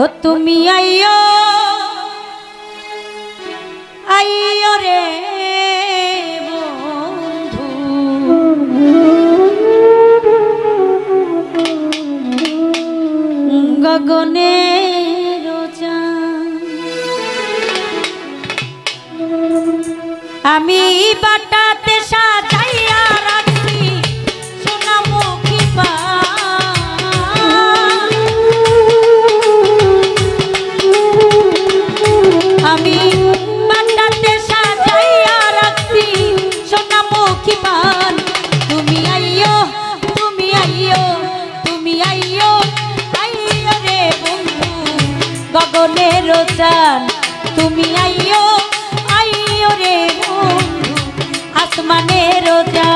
ও তুমি আইয় আইয়ো রে বন্ধু। গগনে আমি বাটাতে গগনের চান তুমি আইও আইও রে আসমানের চান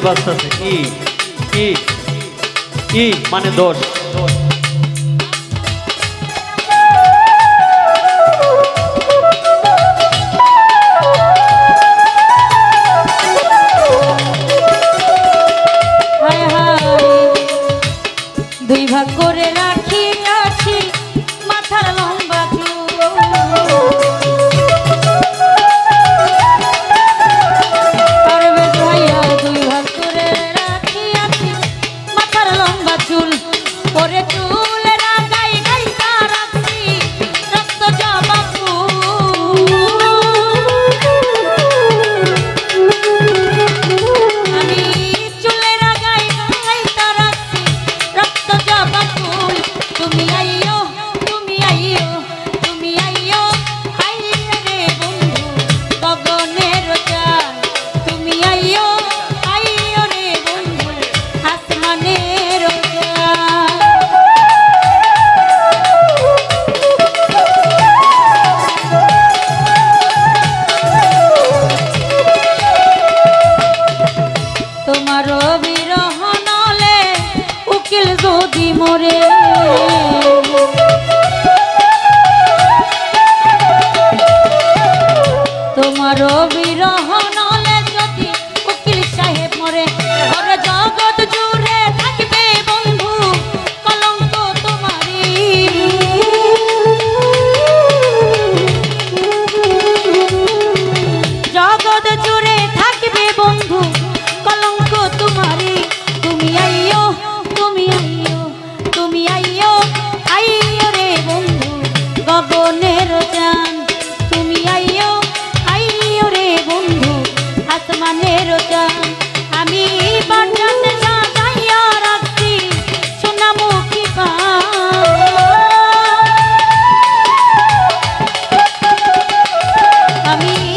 বাঁচতেছে কি? কি? কি? মানে দোষ? করবে আমি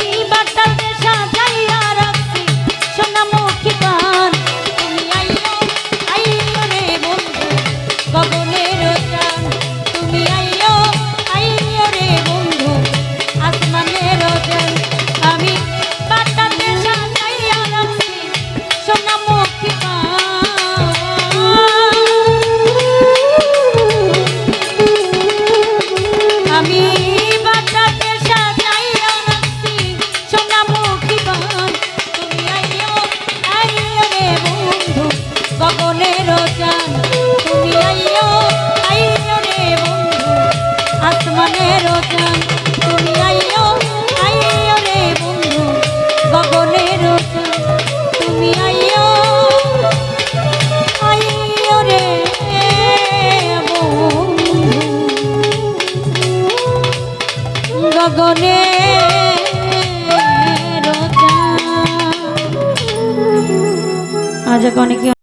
গগনে আজ অনেকে